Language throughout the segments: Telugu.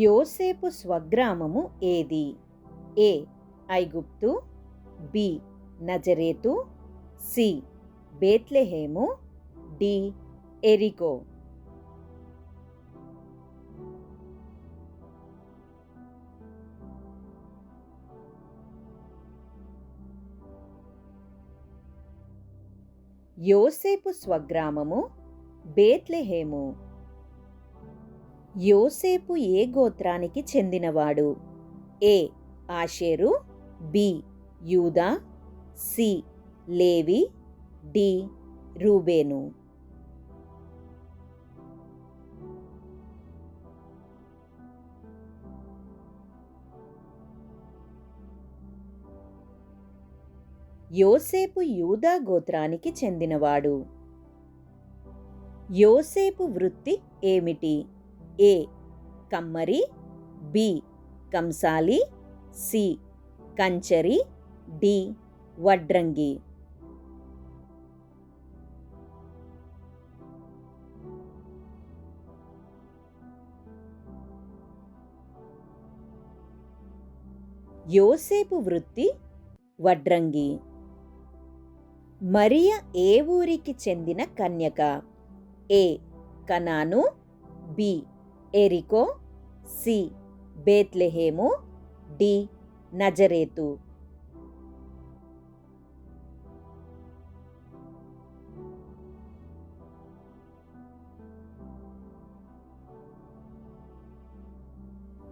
యోసేపు స్వగ్రామము ఏది ఏ ఐగుప్తు బి నజరేతు సి బేత్లెహేము డి ఎరికో యోసేపు స్వగ్రామము బేత్లెహేము యోసేపు ఏ గోత్రానికి చెందినవాడు? ఏ. ఆషేరు బి. యూదా సి. లేవి డి. రూబేను. యోసేపు యూదా గోత్రానికి చెందినవాడు? యోసేపు వృత్తి ఏమిటి? ఏ. కమ్మరి బి. కంసాలి సి. కంచరి డి. వడ్రంగి. యోసేపు వృత్తి వడ్రంగి. మరియ ఏ ఊరికి చెందిన కన్యక? ఏ. కనాను బి. ఎరికో సి బేత్లెహేము డి నజరేతు.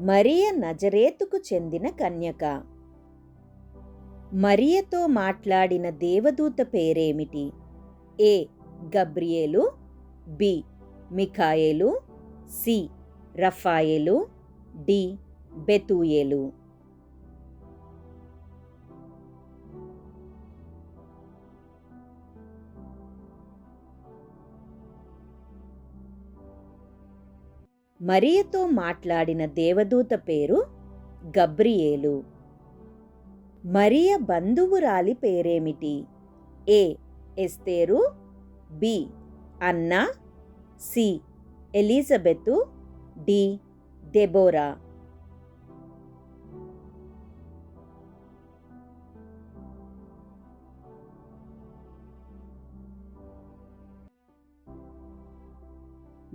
మరియ నజరేతుకు చెందిన కన్యక. మరియతో మాట్లాడిన దేవదూత పేరేమిటి? ఏ గబ్రియేలు బి మిఖాయేలు సి రఫాయేలు డి బెతూయేలు మరియతో మాట్లాడిన దేవదూత పేరు గబ్రియేలు మరియ బంధువురాలి పేరేమిటి ఏ ఎస్తేరు బి అన్నా సి ఎలిజబెతు డి. దెబోరా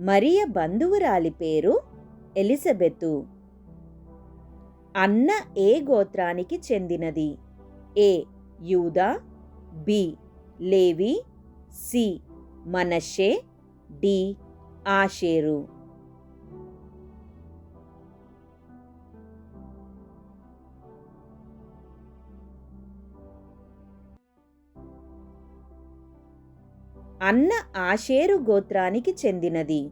మరియ బంధువురాలి పేరు ఎలిజబెతు. అన్న ఏ గోత్రానికి చెందినది? ఏ. యూదా బి. లేవి సి. మనషే డి. ఆషేరు. అన్న ఆషేరు గోత్రానికి చెందినది.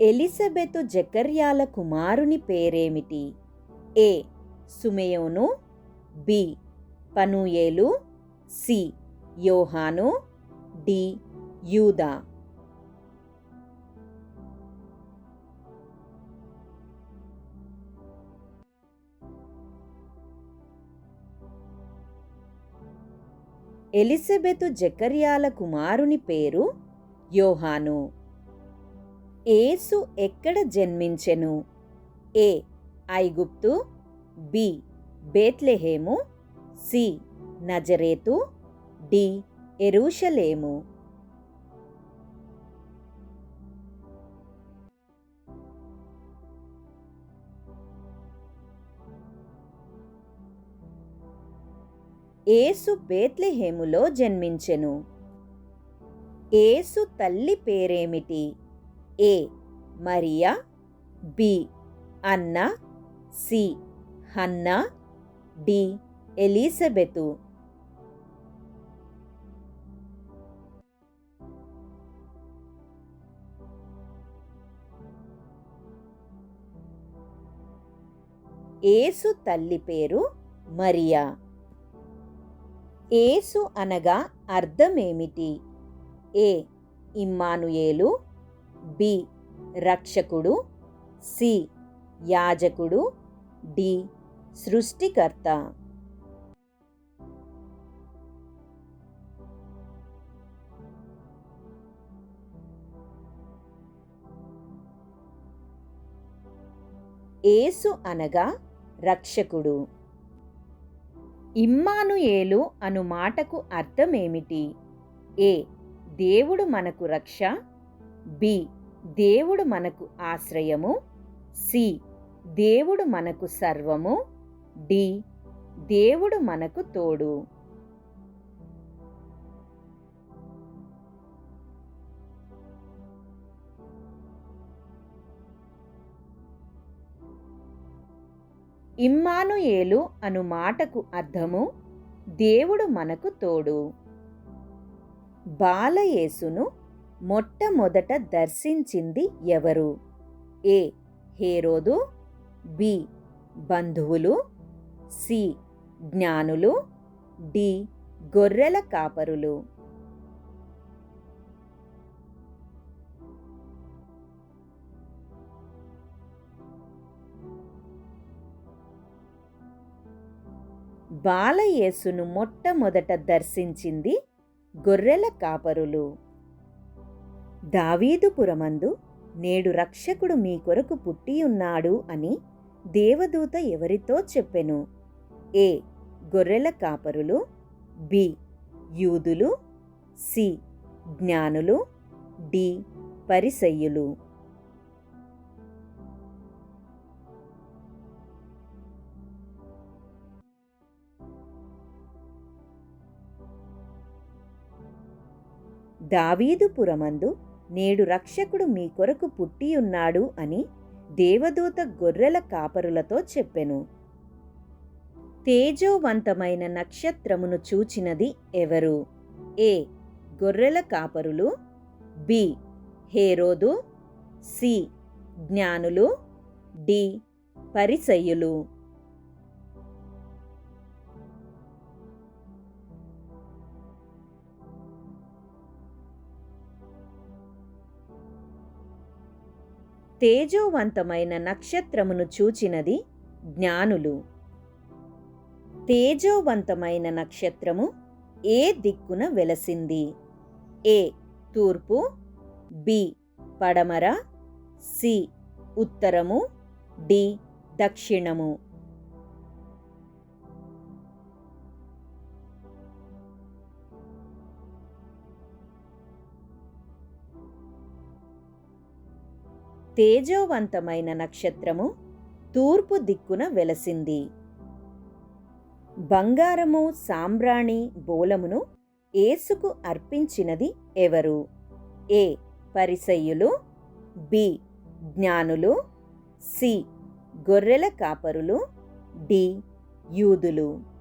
ఎలిజబెతు జకర్యాల కుమారుని పేరేమిటి? ఏ. సుమయోను బి. పనూయేలు సి. యోహాను డి. యూదా. ఎలిజబెతు జకర్యాల కుమారుని పేరు యోహాను. ఏసు ఎక్కడ జన్మించెను? ఏ. ఐగుప్తు బి. బేత్లెహేము సి. నజరేతు డి. ఎరూషలేము ఏసు బేత్లెహేములో జన్మించెను. ఏసు తల్లి పేరేమిటి? ఏ. మరియా. బి. అన్న. సి. హన్నా. డి. ఎలిజబెతు. ఏసు తల్లి పేరు మరియా. ఏసు అనగా అర్థమేమిటి? ఏ. ఇమ్మానుయేలు. బి. రక్షకుడు. సి. యాజకుడు. డి. సృష్టికర్త. ఏసు అనగా రక్షకుడు. ఇమ్మానుయేలు అను మాటకు అర్థమేమిటి? ఏ. దేవుడు మనకు రక్ష. బి. దేవుడు మనకు ఆశ్రయము. సి. దేవుడు మనకు సర్వము. డి. దేవుడు మనకు తోడు. ఇమ్మానుయేలు అను మాటకు అర్థము దేవుడు మనకు తోడు. బాలయేసును మొట్టమొదట దర్శించింది ఎవరు? ఏ. హేరోదు బి. బంధువులు సి. జ్ఞానులు డి. గొర్రెల కాపరులు. బాలయేసును మొట్టమొదట దర్శించింది గొర్రెల కాపరులు. దావీదుపురమందు నేడు రక్షకుడు మీ కొరకు పుట్టియున్నాడు అని దేవదూత ఎవరితో చెప్పెను? ఏ. గొర్రెల కాపరులు. బి. యూదులు. సి. జ్ఞానులు. డి. పరిసయ్యులు. దావీదుపురమందు నేడు రక్షకుడు మీ కొరకు పుట్టియున్నాడు అని దేవదూత గొర్రెల కాపరులతో చెప్పెను. తేజోవంతమైన నక్షత్రమును చూచినది ఎవరు? ఏ. గొర్రెల కాపరులు. బి. హేరోదు. సి. జ్ఞానులు. డి. పరిసయ్యులు. తేజోవంతమైన నక్షత్రమును చూచినది జ్ఞానులు. తేజోవంతమైన నక్షత్రము ఏ దిక్కున వెలసింది? ఏ. తూర్పు. బి. పడమర. సి. ఉత్తరము. డి. దక్షిణము. తేజోవంతమైన నక్షత్రము తూర్పు దిక్కున వెలసింది. బంగారము సాంబ్రాణి బోలమును ఏసుకు అర్పించినది ఎవరు? ఏ. పరిసయ్యులు బి. జ్ఞానులు సి. గొర్రెల కాపరులు డి. యూదులు.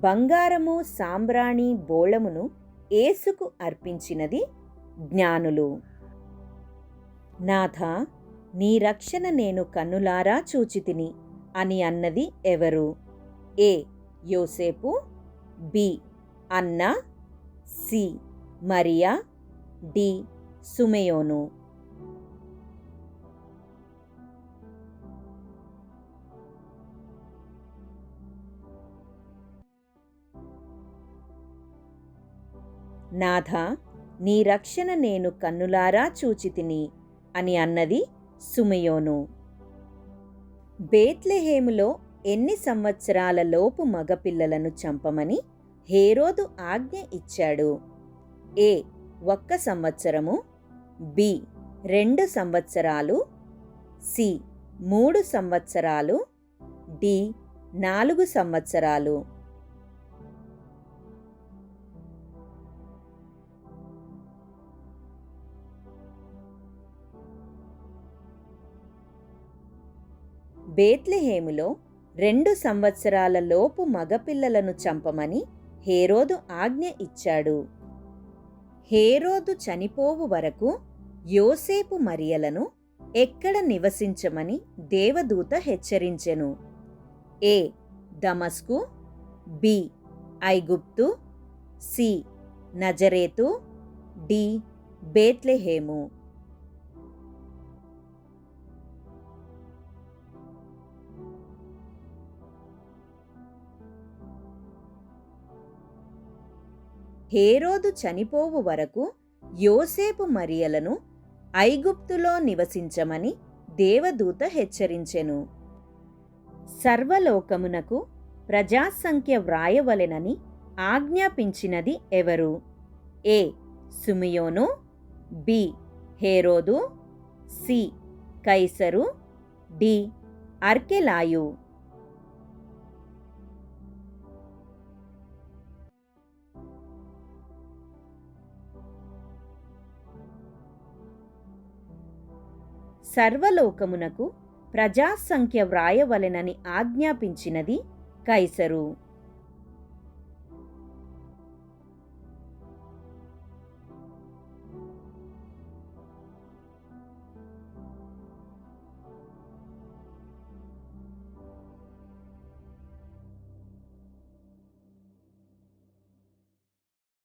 బంగారము సాంబ్రాణి బోళమును ఏసుకు అర్పించినది జ్ఞానులు. నాథ నీ రక్షణ నేను కన్నులారా చూచితిని అని అన్నది ఎవరు? ఏ. యోసేపు బి. అన్న సి. మరియా డి. సుమయోను. నాథ నీ రక్షణ నేను కన్నులారా చూచితిని అని అన్నది సుమయోను. బేత్లెహేములో ఎన్ని సంవత్సరాల లోపు మగపిల్లలను చంపమని హేరోదు ఆజ్ఞ ఇచ్చాడు. ఏ ఒక్క సంవత్సరము? బి రెండు సంవత్సరాలు? సి మూడు సంవత్సరాలు? డి నాలుగు సంవత్సరాలు? బేత్లెహేములో రెండు సంవత్సరాల లోపు మగపిల్లలను చంపమని హేరోదు ఆజ్ఞ ఇచ్చాడు. హేరోదు చనిపోవు వరకు యోసేపు మరియలను ఎక్కడ నివసించమని దేవదూత హెచ్చరించెను. ఏ. దమస్కు బి. ఐగుప్తు సి. నజరేతు డి. బేత్లెహేము. హేరోదు చనిపోవు వరకు యోసేపు మరియలను ఐగుప్తులో నివసించమని దేవదూత హెచ్చరించెను. సర్వలోకమునకు ప్రజాసంఖ్య వ్రాయవలెనని ఆజ్ఞాపించినది ఎవరు? ఏ. సుమియోను బి. హేరోదు సి. కైసరు డి. అర్కెలాయు. సర్వలోకమునకు ప్రజాసంఖ్య వ్రాయవలెనని ఆజ్ఞాపించినది కైసరు.